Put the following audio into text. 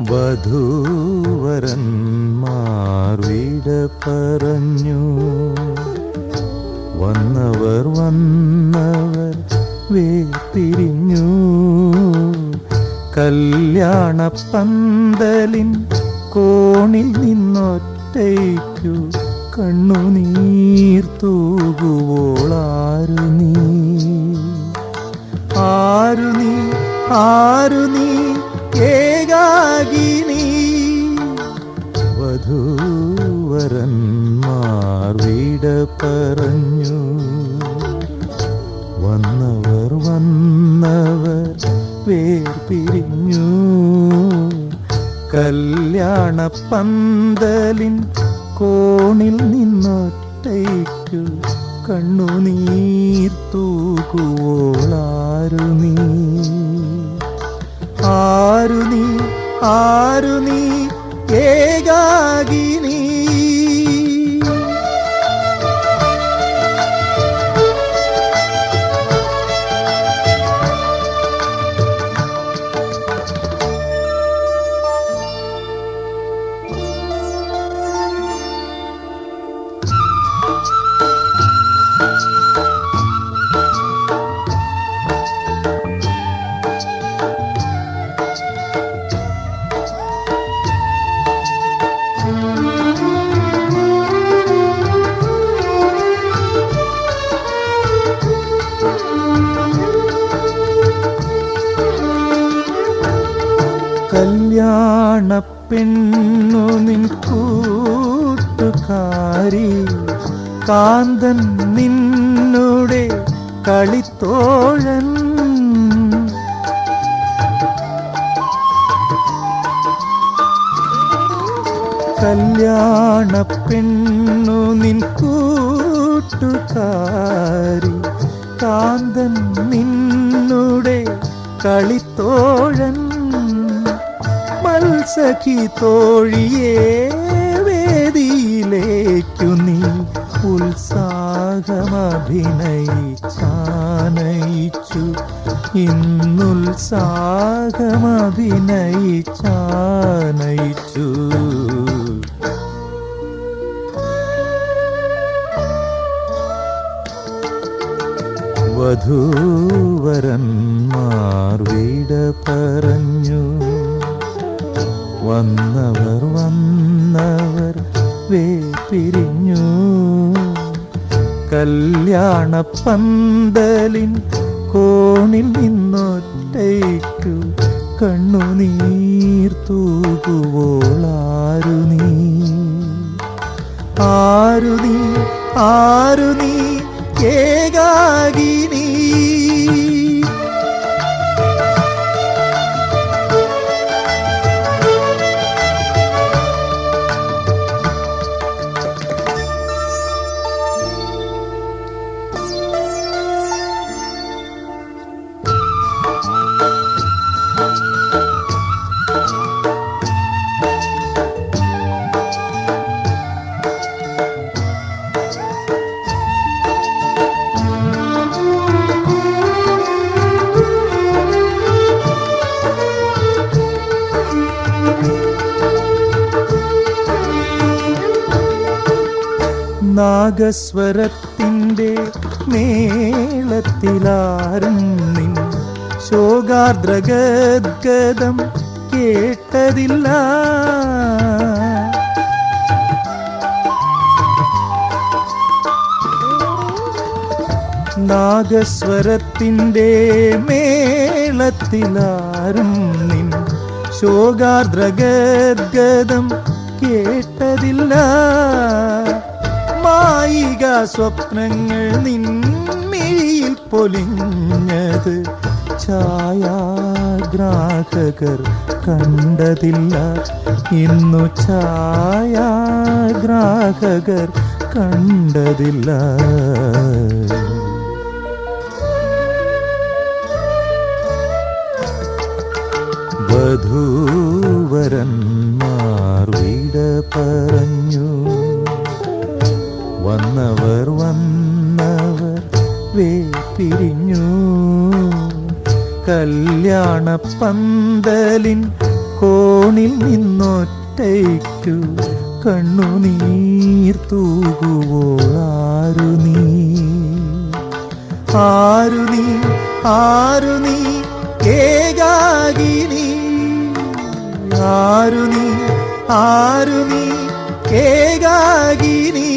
വധൂവരന്മാർ വിട പറഞ്ഞു. വന്നവർ വന്നവർ വേത്തിരിഞ്ഞു കല്യാണ പന്തലിൻ കോണിൽ നിന്നൊറ്റയ്ക്കു കണ്ണുനീർ തൂകുവോളാരു നീ? ആരു നീ? ആരു നീ? ഏകാകിനി വധൂവരന്മാർ വിട പറഞ്ഞു. വന്നവർ വന്നവർ വേർപിരിഞ്ഞു കല്യാണ പന്തലിൻ കോണിൽ നിന്നൊറ്റയ്ക്കു കണ്ണുനീർ നീർത്തൂകുവോളാരു നീ. ആരു നീ ആരു നീ? ഏകാകിനി പെണ്ണു നിൻ കൂട്ടുകാരി കാന്തൻ നിന്നുടെ കളിത്തോഴൻ. കല്യാണ പെണ്ണു നിൻ കൂട്ടുകാരി കാന്തൻ നിന്നുടെ കളിത്തോഴൻ. മത്സഖി തോഴിയേ വേദിയിലേക്കു നീ ഉത്സാഹമഭിനയിച്ചാനയിച്ചു ഇന്നുത്സാഹമഭിനയിച്ചാനയിച്ചു വധൂവരന്മാർ വിട പറഞ്ഞു വന്നവർ വന്നവർ വേർപിരിഞ്ഞു. കല്യാണ പന്തലിൻ കോണിൽ നിന്നൊറ്റയ്ക്കു കണ്ണുനീർ തൂകുവോളാരു നീ? ആരു നീ ആരു നീ ഏകാകിനി നാഗസ്വരത്തിന്റെ മേളത്തിലാരും ശോകാർദ്രഗദ്ഗതം കേട്ടതില്ല. നാഗസ്വരത്തിന്റെ മേളത്തിലാരും നിൻ ശോകാർദ്രഗദ്ഗതം കേട്ടതില്ല. മായിക സ്വപ്നങ്ങൾ നിൻമിഴിയിൽ പൊലിഞ്ഞത് ഛായാഗ്രാഹകർ കണ്ടതില്ല. ഇന്നു ഛായാഗ്രാഹകർ കണ്ടതില്ല. വധൂവരന്മാർ വിട പറഞ്ഞു വേർപിരിഞ്ഞു കല്യാണ പന്തലിൻ കോണിൽ നിന്നൊറ്റയ്ക്കു കണ്ണുനീർ തൂകുവോളാരു നീ? ആരു നീ? ആരു നീ? ഏകാകിനി ആരു നീ? ആരു നീ? ഏകാകിനി